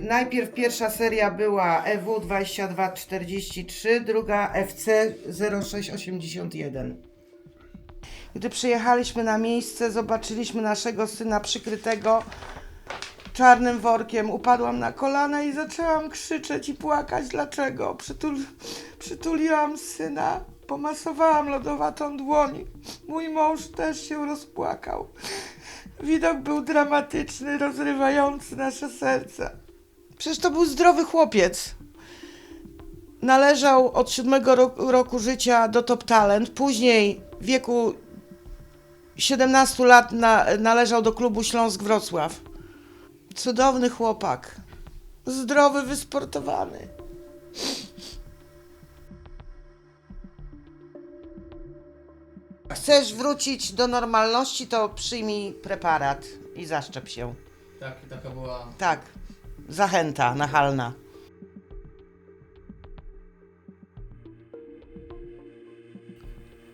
Najpierw pierwsza seria była E EW 2243, druga FC 0681. Gdy przyjechaliśmy na miejsce, zobaczyliśmy naszego syna przykrytego czarnym workiem. Upadłam na kolana i zaczęłam krzyczeć i płakać. Dlaczego? Przytul przytuliłam syna, pomasowałam lodowatą dłoń. Mój mąż też się rozpłakał. Widok był dramatyczny, rozrywający nasze serca. Przecież to był zdrowy chłopiec. Należał od siódmego roku, roku życia do Top Talent. Później w wieku 17 lat na, należał do klubu Śląsk Wrocław. Cudowny chłopak. Zdrowy, wysportowany. Chcesz wrócić do normalności, to przyjmij preparat i zaszczep się. Tak, taka była. Tak, zachęta nachalna.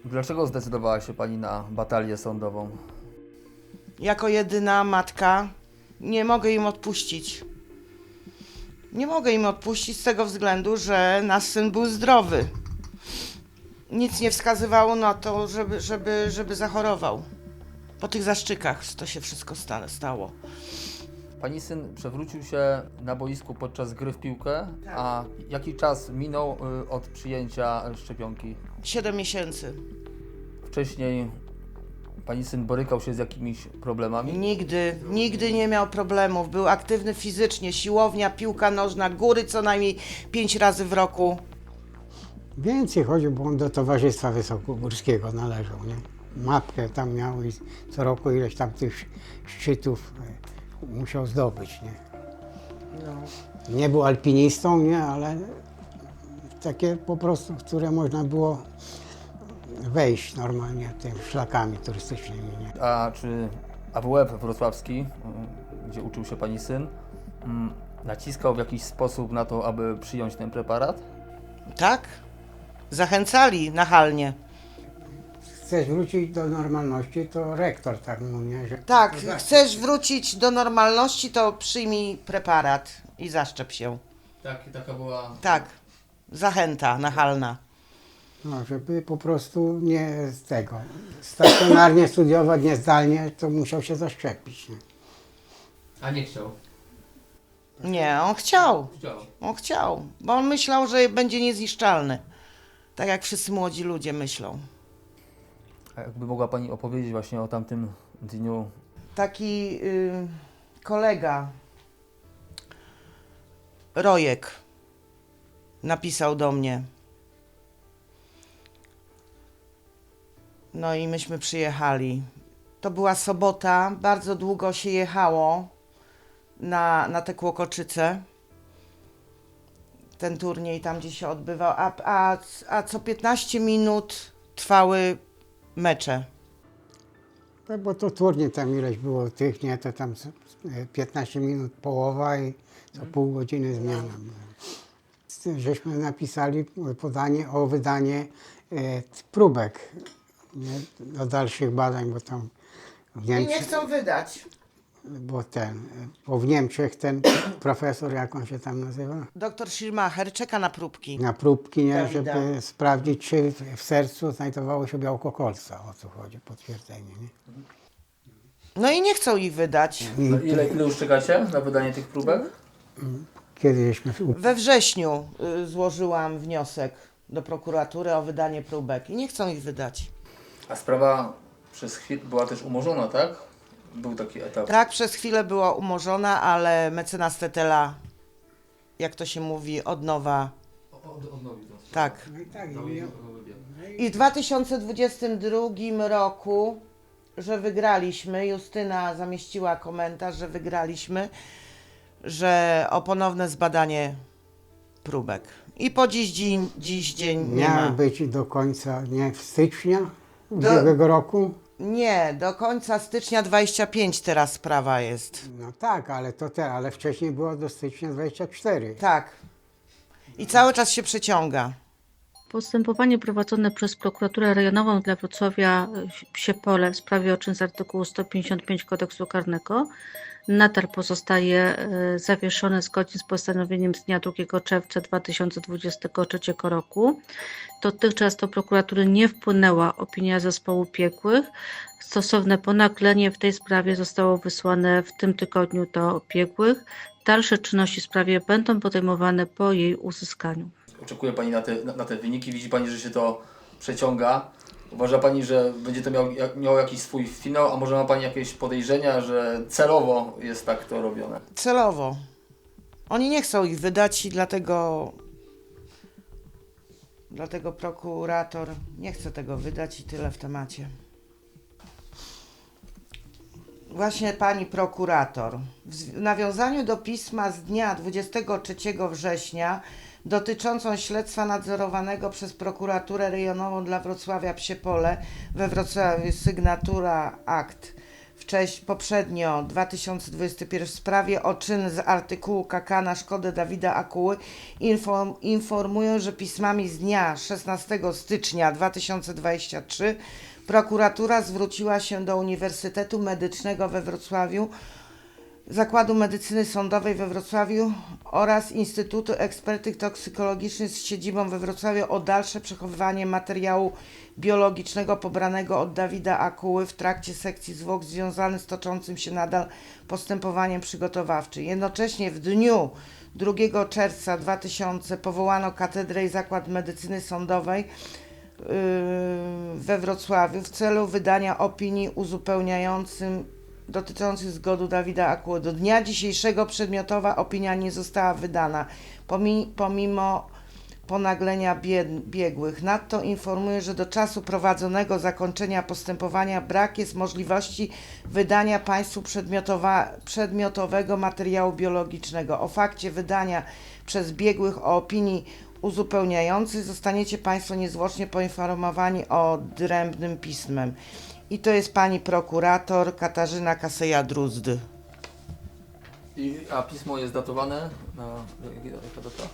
Dlaczego zdecydowała się Pani na batalię sądową? Jako jedyna matka nie mogę im odpuścić. Nie mogę im odpuścić z tego względu, że nasz syn był zdrowy. Nic nie wskazywało na to, żeby, żeby, żeby zachorował. Po tych zaszczykach to się wszystko sta- stało. Pani syn przewrócił się na boisku podczas gry w piłkę, Tak. a jaki czas minął y, od przyjęcia szczepionki? Siedem miesięcy. Wcześniej Pani syn borykał się z jakimiś problemami? Nigdy, nigdy nie miał problemów. Był aktywny fizycznie, siłownia, piłka nożna, góry co najmniej pięć razy w roku. Więcej chodził, bo on do Towarzystwa Wysokogórskiego należał, nie? Mapkę tam miał i co roku ileś tam tych szczytów e, musiał zdobyć, nie? Nie był alpinistą, nie? Ale takie po prostu, w które można było wejść normalnie tymi szlakami turystycznymi, nie? A czy AWF wrocławski, y, gdzie uczył się Pani syn, mm, naciskał w jakiś sposób na to, aby przyjąć ten preparat? Tak? Zachęcali nachalnie. Chcesz wrócić do normalności, to rektor tak mówi, nie? Że Tak, chcesz wrócić do normalności, to przyjmij preparat i zaszczep się. Tak, taka była. Tak, zachęta nachalna. No, żeby po prostu nie z tego, stacjonarnie studiować, nie zdalnie, to musiał się zaszczepić. Nie? A nie chciał. Nie, on chciał. Chciał. On chciał, bo on myślał, że będzie niezniszczalny. Tak jak wszyscy młodzi ludzie myślą. Jakby mogła Pani opowiedzieć właśnie o tamtym dniu Taki y, kolega, Rojek, napisał do mnie. No i myśmy przyjechali. To była sobota, bardzo długo się jechało na, na te Kłokoczyce. Ten turniej tam, gdzie się odbywał, a, a, a co 15 minut trwały mecze. No, bo to turniej tam ileś było tych, nie, to tam z- e, 15 minut połowa i co pół godziny zmiana była. Żeśmy napisali podanie o wydanie e, próbek nie, do dalszych badań, bo tam w I nie Niemczech, chcą wydać. Bo ten, bo w Niemczech ten profesor, jak on się tam nazywa, Doktor Schirmacher czeka na próbki. na próbki, nie, Dawida. żeby sprawdzić, czy w sercu znajdowało się białko kolca, o co chodzi, potwierdzenie. Nie? No i nie chcą ich wydać. No ile, ile już czekacie na wydanie tych próbek? kiedy żeśmy u- We wrześniu y, złożyłam wniosek do prokuratury o wydanie próbek i nie chcą ich wydać. A sprawa przez chwilę była też umorzona, tak? Był taki etap. Tak, przez chwilę była umorzona, ale mecenas Tetela, jak to się mówi, od nowa. Odnowi to. Tak. No i tak, I w 2022 roku, że wygraliśmy, Justyna zamieściła komentarz, że wygraliśmy, że o ponowne zbadanie próbek. I po dziś dzień, dziś dzień nie Miały ma. być do końca, nie, w stycznia Do- ubiegłego roku. Nie, do końca stycznia 25 teraz sprawa jest. No tak, ale to te, ale wcześniej było do stycznia 24. Tak. I cały czas się przeciąga. Postępowanie prowadzone przez prokuraturę rejonową dla Wrocławia e, Psiepole w sprawie o czyn z artykułu 155 kodeksu karnego nadal pozostaje e, zawieszony zgodnie z postanowieniem z dnia 2 czerwca 2023 roku. Dotychczas do prokuratury nie wpłynęła opinia zespołu biegłych. Stosowne ponaglenie w tej sprawie zostało wysłane w tym tygodniu do biegłych. Dalsze czynności w sprawie będą podejmowane po jej uzyskaniu. Oczekuje Pani na te, na, te wyniki, widzi Pani, że się to przeciąga. Uważa Pani, że będzie to miał, miało jakiś swój finał, a może ma Pani jakieś podejrzenia, że celowo jest tak to robione? Celowo. Oni nie chcą ich wydać i dlatego dlatego prokurator nie chce tego wydać i tyle w temacie. Właśnie pani prokurator. W nawiązaniu do pisma z dnia 23 września dotyczącą śledztwa nadzorowanego przez prokuraturę rejonową dla Wrocławia Psiepole we Wrocławiu sygnatura akt wcześniej poprzednio 2021 w sprawie o czyn z artykułu KK na szkodę Dawida Akuły. Inform, informują, że pismami z dnia 16 stycznia 2023 prokuratura zwróciła się do Uniwersytetu Medycznego we Wrocławiu Zakładu Medycyny Sądowej we Wrocławiu oraz Instytutu Ekspertyk Toksykologicznych z siedzibą we Wrocławiu o dalsze przechowywanie materiału biologicznego pobranego od Dawida Akuły w trakcie sekcji zwłok związany z toczącym się nadal postępowaniem przygotowawczym. Jednocześnie w dniu 2 czerwca 2000 powołano Katedrę i Zakład Medycyny Sądowej yy, we Wrocławiu w celu wydania opinii uzupełniającym dotyczących zgody Dawida Akuły. Do dnia dzisiejszego przedmiotowa opinia nie została wydana, pomi- pomimo ponaglenia bie- biegłych. Nadto informuję, że do czasu prowadzonego zakończenia postępowania brak jest możliwości wydania państwu przedmiotowego materiału biologicznego. O fakcie wydania przez biegłych o opinii uzupełniającej zostaniecie Państwo niezwłocznie poinformowani odrębnym pismem. I to jest pani prokurator Katarzyna Kaseja-Druzdy. I, a pismo jest datowane na... Jaka data?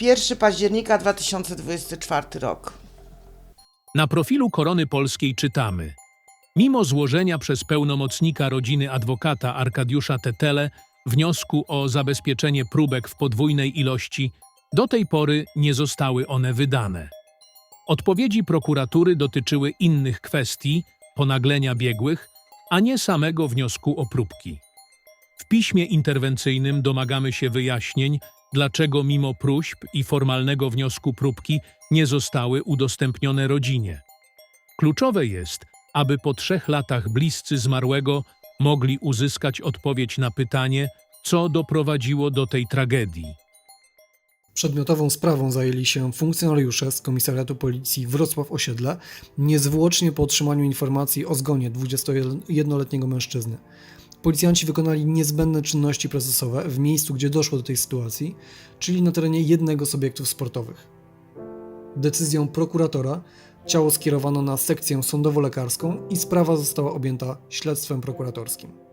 1 października 2024 rok. Na profilu Korony Polskiej czytamy: Mimo złożenia przez pełnomocnika rodziny adwokata Arkadiusza Tetele wniosku o zabezpieczenie próbek w podwójnej ilości, do tej pory nie zostały one wydane. Odpowiedzi prokuratury dotyczyły innych kwestii, ponaglenia biegłych, a nie samego wniosku o próbki. W piśmie interwencyjnym domagamy się wyjaśnień, dlaczego mimo próśb i formalnego wniosku próbki nie zostały udostępnione rodzinie. Kluczowe jest, aby po trzech latach bliscy zmarłego mogli uzyskać odpowiedź na pytanie, co doprowadziło do tej tragedii. Przedmiotową sprawą zajęli się funkcjonariusze z Komisariatu Policji Wrocław Osiedle niezwłocznie po otrzymaniu informacji o zgonie 21-letniego mężczyzny. Policjanci wykonali niezbędne czynności procesowe w miejscu, gdzie doszło do tej sytuacji, czyli na terenie jednego z obiektów sportowych. Decyzją prokuratora ciało skierowano na sekcję sądowo-lekarską i sprawa została objęta śledztwem prokuratorskim.